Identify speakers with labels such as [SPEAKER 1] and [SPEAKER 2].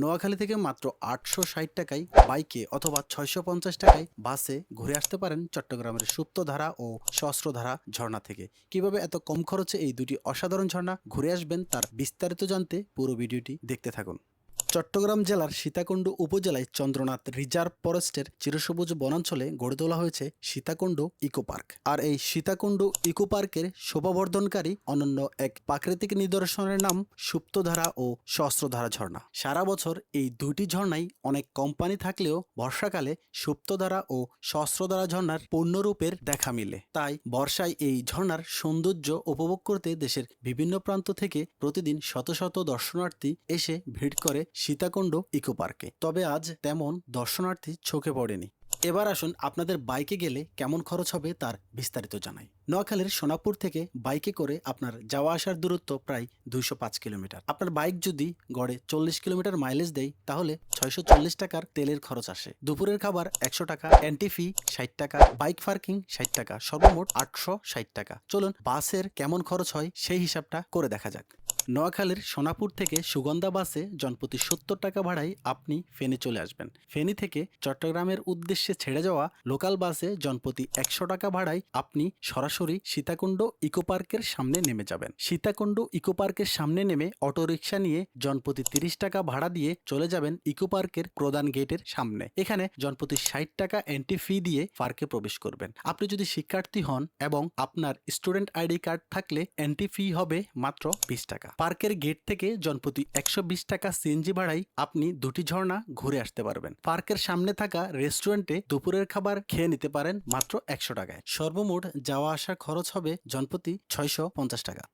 [SPEAKER 1] নোয়াখালী থেকে মাত্র আটশো ষাট টাকায় বাইকে অথবা ছয়শো পঞ্চাশ টাকায় বাসে ঘুরে আসতে পারেন চট্টগ্রামের সুপ্তধারা ও সহস্রধারা ঝর্ণা থেকে। কীভাবে এত কম খরচে এই দুটি অসাধারণ ঝর্ণা ঘুরে আসবেন তার বিস্তারিত জানতে পুরো ভিডিওটি দেখতে থাকুন। চট্টগ্রাম জেলার সীতাকুণ্ড উপজেলায় চন্দ্রনাথ রিজার্ভ ফরেস্টের চিরসবুজ বনাঞ্চলে গড়ে তোলা হয়েছে সীতাকুণ্ড ইকো পার্ক আর এই সীতাকুণ্ড ইকো পার্কের শোভাবর্ধনকারী অনন্য এক প্রাকৃতিক নিদর্শনের নাম সুপ্তধারা ও সহস্রধারা ঝর্ণা। সারা বছর এই দুটি ঝর্ণাই অনেক কোম্পানি থাকলেও বর্ষাকালে সুপ্তধারা ও সহস্রধারা ঝর্ণার পূর্ণরূপের দেখা মিলে। তাই বর্ষায় এই ঝর্ণার সৌন্দর্য উপভোগ করতে দেশের বিভিন্ন প্রান্ত থেকে প্রতিদিন শত শত দর্শনার্থী এসে ভিড় করে সীতাকুণ্ড ইকো পার্কে। তবে আজ তেমন দর্শনার্থী চোখে পড়েনি। এবার আসুন আপনাদের বাইকে গেলে কেমন খরচ হবে তার বিস্তারিত জানাই। নোয়াখালীর সোনাপুর থেকে বাইকে করে আপনার যাওয়া আসার দূরত্ব প্রায় দুইশো পাঁচ কিলোমিটার। আপনার বাইক যদি গড়ে চল্লিশ কিলোমিটার মাইলেজ দেয়, তাহলে ছয়শো চল্লিশ টাকার তেলের খরচ আসে। দুপুরের খাবার একশো টাকা, অ্যান্টি ফি ষাট টাকা, বাইক পার্কিং ষাট টাকা, সর্বমোট আটশো ষাট টাকা। চলুন বাসের কেমন খরচ হয় সেই হিসাবটা করে দেখা যাক। নোয়াখালীর সোনাপুর থেকে সুগন্ধা বাসে জনপ্রতি সত্তর টাকা ভাড়ায় আপনি ফেনী চলে আসবেন। ফেনী থেকে চট্টগ্রামের উদ্দেশ্যে ছেড়ে যাওয়া লোকাল বাসে জনপ্রতি একশো টাকা ভাড়ায় আপনি সরাসরি সীতাকুণ্ড ইকো পার্কের সামনে নেমে যাবেন। সীতাকুণ্ড ইকো পার্কের সামনে নেমে অটোরিকশা নিয়ে জনপ্রতি তিরিশ টাকা ভাড়া দিয়ে চলে যাবেন ইকো পার্কের প্রধান গেটের সামনে। এখানে জনপ্রতি ষাট টাকা এন্ট্রি ফি দিয়ে পার্কে প্রবেশ করবেন। আপনি যদি শিক্ষার্থী হন এবং আপনার স্টুডেন্ট আইডি কার্ড থাকলে এন্ট্রি ফি হবে মাত্র বিশ টাকা। পার্কের গেট থেকে জনপ্রতি একশো বিশ টাকা সিএনজি ভাড়ায় আপনি দুটি ঝর্ণা ঘুরে আসতে পারবেন। পার্কের সামনে থাকা রেস্টুরেন্টে দুপুরের খাবার খেয়ে নিতে পারেন মাত্র একশো টাকায়। সর্বমোট যাওয়া আসার খরচ হবে জনপ্রতি ছয়শো পঞ্চাশ টাকা।